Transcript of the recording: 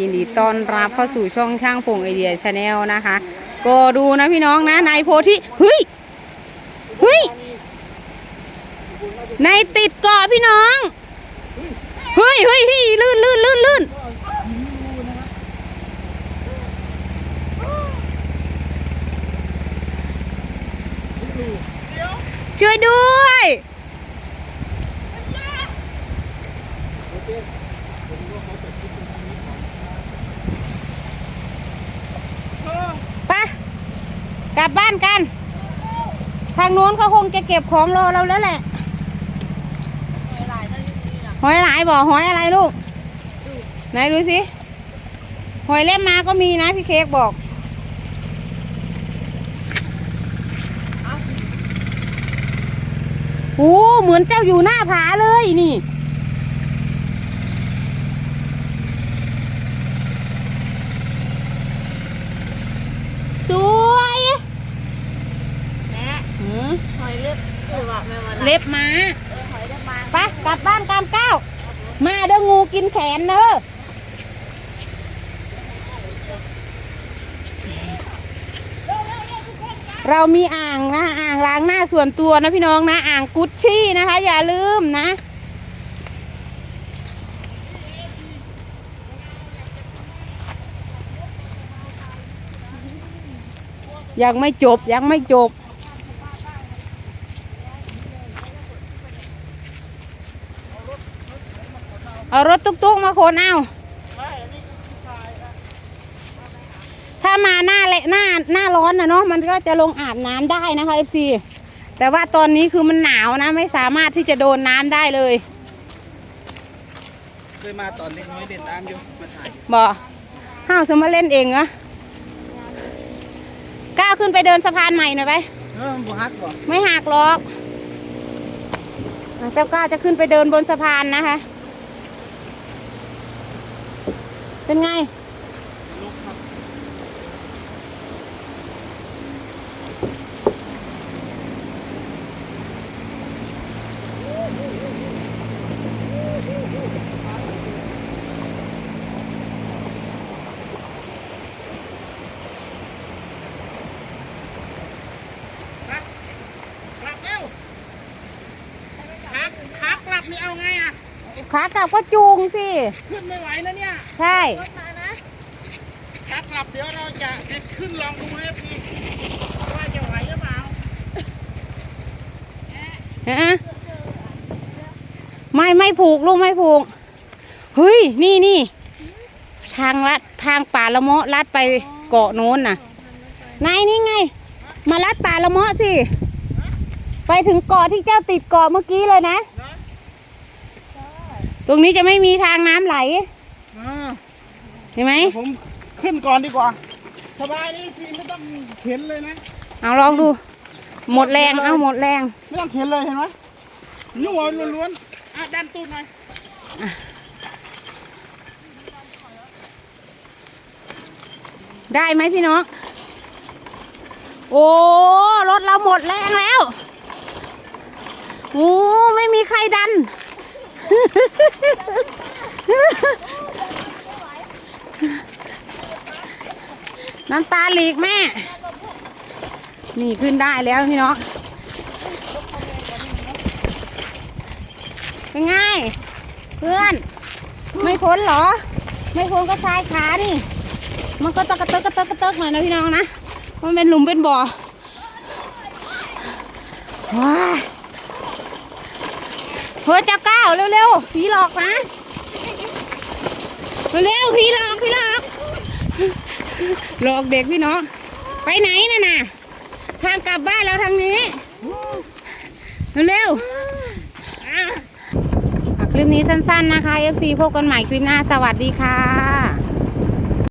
ยินดีต้อนรับเข้าสู่ช่องช่างพงไอเดียชาแนลนะคะ ก็ดูนะพี่น้องนะนายโพธิเฮ้ยเฮ้ยนายติดเกาะพี่น้องเฮ้ยเฮ้ยเฮ้ยลื่นลื่นลื่นลื่นช่วยด้วย ไป กลับบ้านกัน ทางโน้นเขาคงจะเก็บของรอเราแล้วแหละ หอยหลายบ่หอยอะไรลูก ไหนดูสิ หอยเล่มมาก็มีนะพี่เค้กบอก โอ้ เหมือนเจ้าอยู่หน้าผาเลยนี่ สวย แม่ หืม ห อยเล็บหรือว่าแม่วันเล็บม้าเออหอยเล็บมาไปกลับบ้านกันก้าวมาเด้องูกินแขนเด้อเรามีอ่างนะอ่างล้างหน้าส่วนตัวนะพี่น้องนะอ่างกุชชี่นะคะ อย่าลืมนะ ยังไม่จบยังไม่จบ เอารถตุ๊กๆมาขนเอาถ้ามาหน้าเละหน้าหน้าร้อนนะเนาะมันก็จะลงอาบน้ำได้นะคะ FC แต่ว่าตอนนี้คือมันหนาวนะ ไม่สามารถที่จะโดนน้ำได้เลยเคยมาตอนเด็กน้อยเล่นน้ำอยู่มาถ่ายอยู่บ่ห้าวสมมาเล่นเองเหรอก้าวขึ้นไปเดินสะพานใหม่หน่อยไปเออมันบฮักบ่ไม่หักหรอกอะเจ้าก้าวจะขึ้นไปเดินบนสะพานนะคะ เป็นไง ลุกครับ กลับเร็วขากขากลับนี่เอาไงอะ ขากลับก็จูงสิ ขึ้นไม่ไหวนะเนี่ยใช่ รถมานะขากลับเดี๋ยวเราจะดิดขึ้นลองดูให้พี่ว่าจะไหวหรือเปล่าฮะไม่ไม่ผูกลูกไม่ผูก เฮ้ย นี่นี่ทางลัดทางป่าละเมาะลัดไปเกาะโน้นน่ะนายนี่ไง มาลัดป่าละเมาะสิ ไปถึงเกาะที่เจ้าติดเกาะเมื่อกี้เลยนะ ตรงนี้จะไม่มีทางน้ำไหลอ่าเห็นไหมผมขึ้นก่อนดีกว่า สบายนี่พี่ไม่ต้องเข็นเลยนะ เอาลองดู หมดแรงเอาหมดแรง ไม่ต้องเข็นเลยเห็นไหมยั่วล้วนๆอะดันตูดหน่อยได้ไหมพี่น้อง โอ้รถเราหมดแรงแล้ว โอ้ไม่มีใครดัน น้ำตาหลีกแม่ นี่ขึ้นได้แล้วพี่น้อง เป็นไง เพื่อน ไม่พ้นหรอ ไม่พ้นก็ซ้ายขานี่ มันก็ตะกะเตกกระเตกกะเตกหน่อยนะพี่น้องนะ มันเป็นหลุมเป็นบ่อว้าเฮ้ยเจ้าก้าาเร็วๆผีหลอกนะเร็วๆผีหลอกผีหลอกหลอกเด็กพี่น้องไปไหนน่ะน่ะทางกลับบ้านเราทางนี้เร็วๆคลิปนี้สั้นๆนะคะ FC พบกันใหม่คลิปหน้าสวัสดีค่ะ